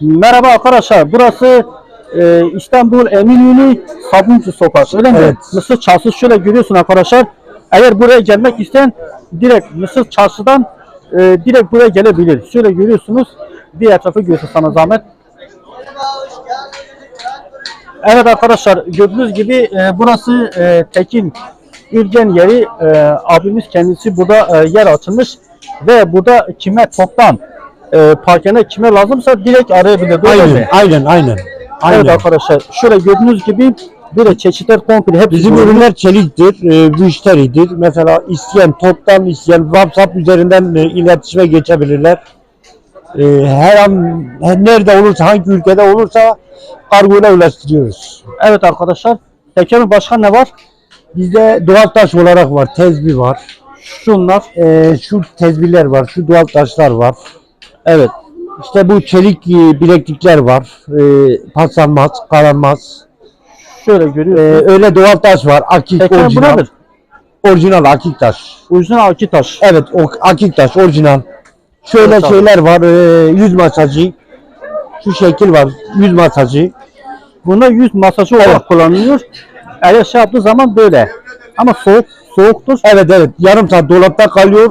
Merhaba arkadaşlar. Burası e, İstanbul Eminönü Sabuncu Sokak. Öyle mi? Evet. Mısır Çarşısı şöyle görüyorsun arkadaşlar. Eğer buraya gelmek isteyen direkt Mısır Çarşı'dan e, direkt buraya gelebilir. Şöyle görüyorsunuz. Bir etrafı görsün sana zahmet. Evet arkadaşlar gördüğünüz gibi e, burası e, Tekin Ürgen yeri. E, abimiz kendisi burada e, yer açılmış ve burada kime toptan e, parkene kime lazımsa direkt arayabilir. Mu? Aynen, aynen, aynen. Aynen. Evet arkadaşlar şöyle gördüğünüz gibi böyle çeşitler komple hep Bizim ürünler çeliktir, e, müşteridir. Mesela isteyen toptan isteyen WhatsApp üzerinden e, iletişime geçebilirler. E, her an her nerede olursa, hangi ülkede olursa kargoyla ulaştırıyoruz. Evet arkadaşlar. Tekin başka ne var? Bizde doğal taş olarak var, tezbih var. Şunlar. E, şu tezbihler var, şu doğal taşlar var. Evet. İşte bu çelik e, bileklikler var. E, paslanmaz, karanmaz. Şöyle E, öyle doğal taş var, akik Tekin orijinal. Orijinal akik taş. Orijinal akit taş. Evet o akik taş orijinal. Şöyle Evet, abi. şeyler var. E, yüz masajı. Şu şekil var. Yüz masajı. Bunda yüz masajı olarak kullanılıyor. Eğer şey yaptığı zaman böyle. Ama soğuk soğuktur. Evet evet. Yarım saat dolapta kalıyor.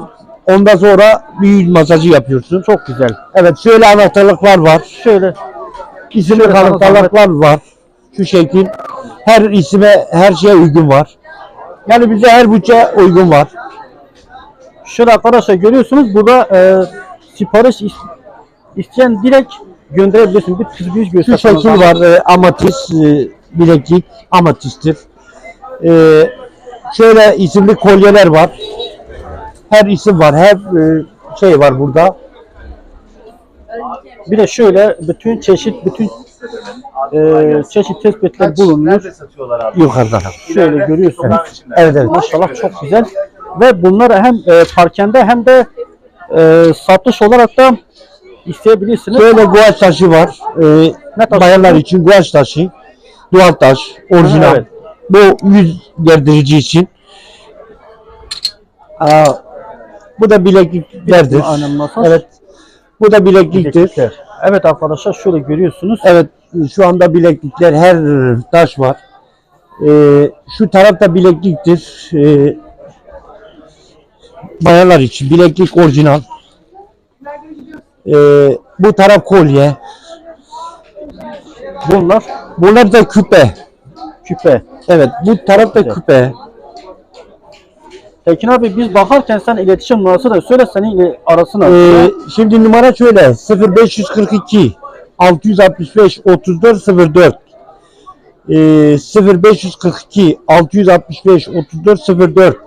Ondan sonra bir yüz masajı yapıyorsun. Çok güzel. Evet şöyle anahtarlıklar var. Şöyle İsimli Şöyle anahtarlıklar var. Şu şekil. Her isime her şeye uygun var. Yani bize her bütçe uygun var. şöyle arkadaşlar görüyorsunuz burada e, sipariş is- isteyen direkt gönderebilirsin. Bir Şu göster. şekil sana. var. E, amatist e, bileklik. Amatistir. E, şöyle isimli kolyeler var. Her isim var. Her e, şey var burada. Bir de şöyle bütün çeşit bütün e, çeşit tespitler abi? Yukarıda. Şöyle görüyorsunuz. Evet evet. Maşallah çok güzel. Ve bunları hem e, parkende hem de e, satış olarak da isteyebilirsiniz. Şöyle guaç taşı var. E, Ne taşı? bayanlar için guaç taşı. Doğal taş. Orijinal. Evet. Bu yüz gerdirici için. Aa, bu da bilekliklerdir. Aynen masaj. Evet. Bu da bilekliktir. Bileklikler. Evet arkadaşlar şöyle görüyorsunuz. Evet şu anda bileklikler her taş var. Ee, şu tarafta bilekliktir. Ee, bayanlar için bileklik orijinal. Ee, bu taraf kolye. Bunlar Bunlar da küpe. küpe. Evet bu taraf da Güzel. küpe. Tekin abi biz bakarken sen iletişim numarası da söyle seni ile arasına. Ee, şimdi numara şöyle 0542 665 34 04 ee, 0542 665 34 04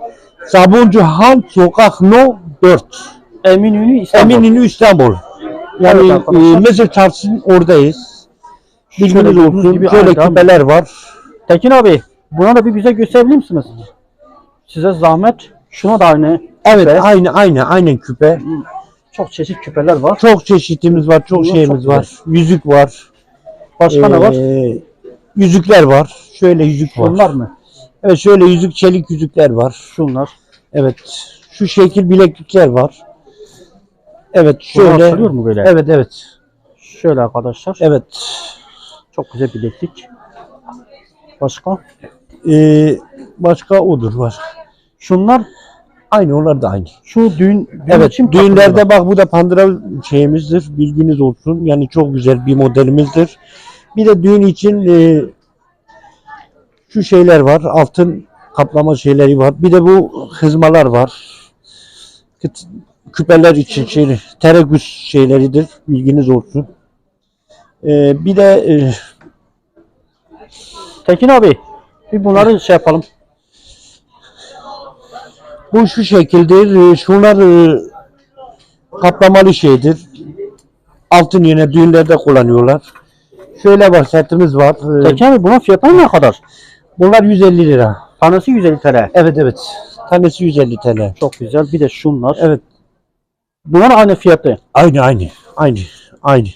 Sabuncu Han Sokak No 4 Eminönü İstanbul. Eminönü İstanbul. Yani Evet e, Mezir Çarşısı'nın oradayız. Bilginiz olsun. Şöyle küpeler var. Tekin abi buna da bir bize gösterebilir misiniz? Size zahmet. Şuna da aynı. Evet Küpe. aynı aynı aynen küpe. Çok çeşit küpeler var. Çok çeşitimiz var, çok Bunlar şeyimiz çok var. Yüzük var. Başka ne var? Ee, Yüzükler var. Şöyle yüzük var. Bunlar mı? Evet şöyle yüzük, çelik yüzükler var. Şunlar. Evet. Şu şekil bileklikler var. Evet Bunlar şöyle. açılıyor mu böyle? Evet evet. Şöyle arkadaşlar. Evet. Çok güzel bileklik. Başka? Ee, başka odur var. Şunlar Aynı onlar da aynı. şu düğün, düğün Evet için düğünlerde bak bu da pandıra şeyimizdir. Bilginiz olsun. Yani çok güzel bir modelimizdir. Bir de düğün için e, şu şeyler var. Altın kaplama şeyleri var. Bir de bu hızmalar var. Küpeler için şey, tereküs şeyleridir. Bilginiz olsun. E, bir de e, Tekin abi bir bunları şey yapalım. Bu şu şekildir. E, şunlar e, kaplamalı şeydir. Altın yine düğünlerde kullanıyorlar. Şöyle var setimiz var. E, Tekin abi bunun fiyatı ne kadar? Bunlar 150 lira. Tanesi 150 TL. Evet evet. Tanesi 150 TL. Çok güzel. Bir de şunlar. Evet. Bunlar aynı fiyatı. Aynı aynı. Aynı. Aynı.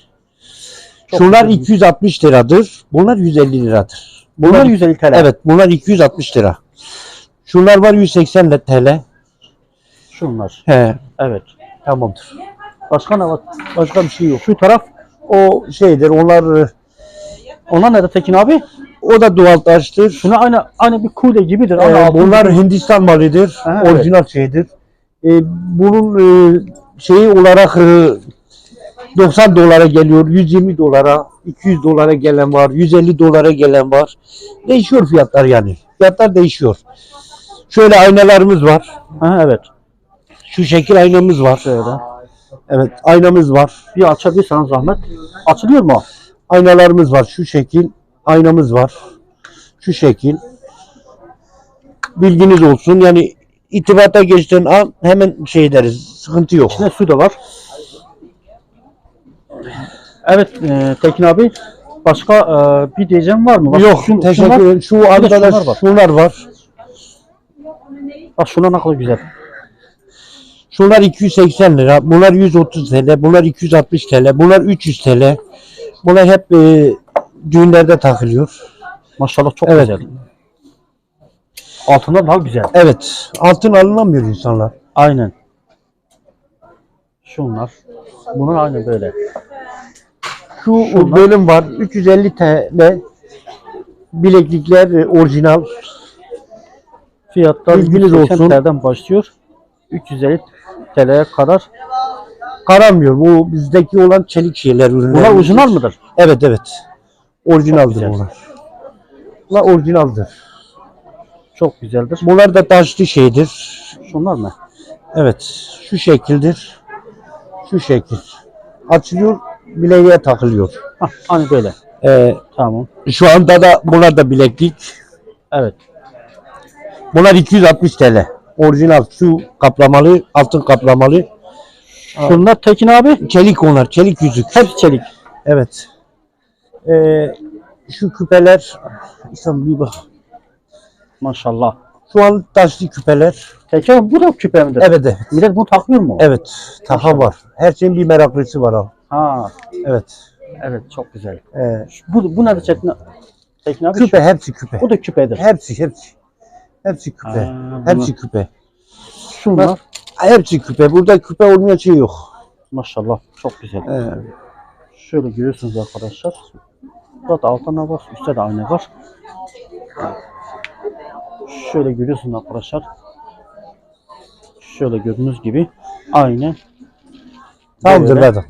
Çok Şunlar güzel. 260 liradır. Bunlar 150 liradır. Bunlar 150 TL. Evet bunlar 260 lira. Şunlar var 180 TL. Şunlar. He Evet. tamamdır. Başka ne var? Başka bir şey yok. Şu taraf O şeydir. Onlar e, Onlar ne de Tekin abi? o da doğal taştır. Şuna aynı aynı bir kule gibidir. Ee, altın bunlar. Hindistan malıdır. Ha, evet. orijinal şeydir. Ee, bunun e, şeyi olarak e, 90 dolara geliyor, 120 dolara, 200 dolara gelen var, 150 dolara gelen var. Değişiyor fiyatlar yani. Fiyatlar değişiyor. Şöyle aynalarımız var. Ha, evet. Şu şekil aynamız var. Şöyle. Evet, aynamız var. Bir açabilirsen zahmet. Açılıyor mu? Aynalarımız var. Şu şekil aynamız var. Şu şekil. Bilginiz olsun. Yani itibata geçtiğin an hemen şey deriz. Sıkıntı yok. İçinde su da var. Evet e, Tekin abi. Başka e, bir diyeceğim var mı? Bak, Yok şun- teşekkür şunlar- ederim. Şu anda da şunlar var. şunlar var. Bak şunlar ne kadar güzel. Şunlar 280 lira. Bunlar 130 TL. Bunlar 260 TL. Bunlar 300 TL. Bunlar hep e, düğünlerde takılıyor. Maşallah çok Evet. güzel. Altından daha güzel. Evet. Altın alınamıyor insanlar. Aynen. Şunlar. Bunlar aynen böyle. Şu Şunlar. bölüm var. 350 TL. Bileklikler e, orijinal. Fiyatlar Bilginiz 180 olsun. TL'den başlıyor. 350 TL'ye kadar. Karamıyor. Bu bizdeki olan çelik şeyler ürünler. Bunlar orijinal mıdır? Evet evet. Orijinaldir bunlar. Bunlar orijinaldir. Çok güzeldir. Bunlar da taşlı şeydir. Şunlar mı? Evet. Şu şekildir. Şu şekil. Açılıyor, bileğe takılıyor. Hah, hani böyle. Ee, Tamam. şu anda da bunlar da bileklik. Evet. Bunlar 260 TL. Orijinal su kaplamalı, altın kaplamalı. Şunlar Tekin abi. Çelik onlar, çelik yüzük. Hepsi çelik. Evet. Ee, şu küpeler, İslam bir bak. Maşallah. Şu an taşlı küpeler. Tekin abi bu da küpe midir? Evet, evet. Millet bunu takmıyor mu? Evet, taka var. Her şeyin bir meraklısı var abi. Ha. Evet. Evet çok güzel. Ee, Bu, bu nedir Tekin, Tekin abi? küpe, hepsi küpe. Bu da küpedir. Hepsi, hepsi. Hepsi küpe. Ha, hepsi küpe. Şunlar. Hepsi küpe. Burada küpe olmayan şey yok. Maşallah çok güzel. Ee, Şöyle görüyorsunuz arkadaşlar. Burada altına var, üstte de ayna var. Şöyle görüyorsunuz arkadaşlar. Şöyle gördüğünüz gibi aynı tamamdır. Vedat.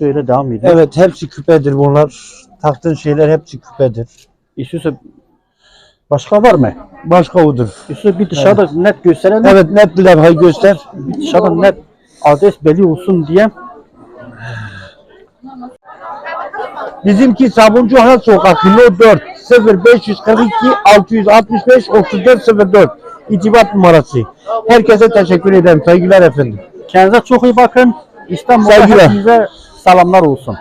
böyle devam ediyor. Evet, hepsi küpedir bunlar. Taktığın şeyler hepsi küpedir. İstiyorsa başka var mı? Başka odur. İstiyorsa bir dışarıda net gösterelim. Evet, net bir levhayı göster. Bir dışarıda net adres belli olsun diye. Bizimki Sabuncu Han Sokak, No 4, 0542 665 34 04. İtibat numarası. Herkese teşekkür ederim. Saygılar efendim. Kendinize çok iyi bakın. İstanbul'da Saygılar. hepinize selamlar olsun.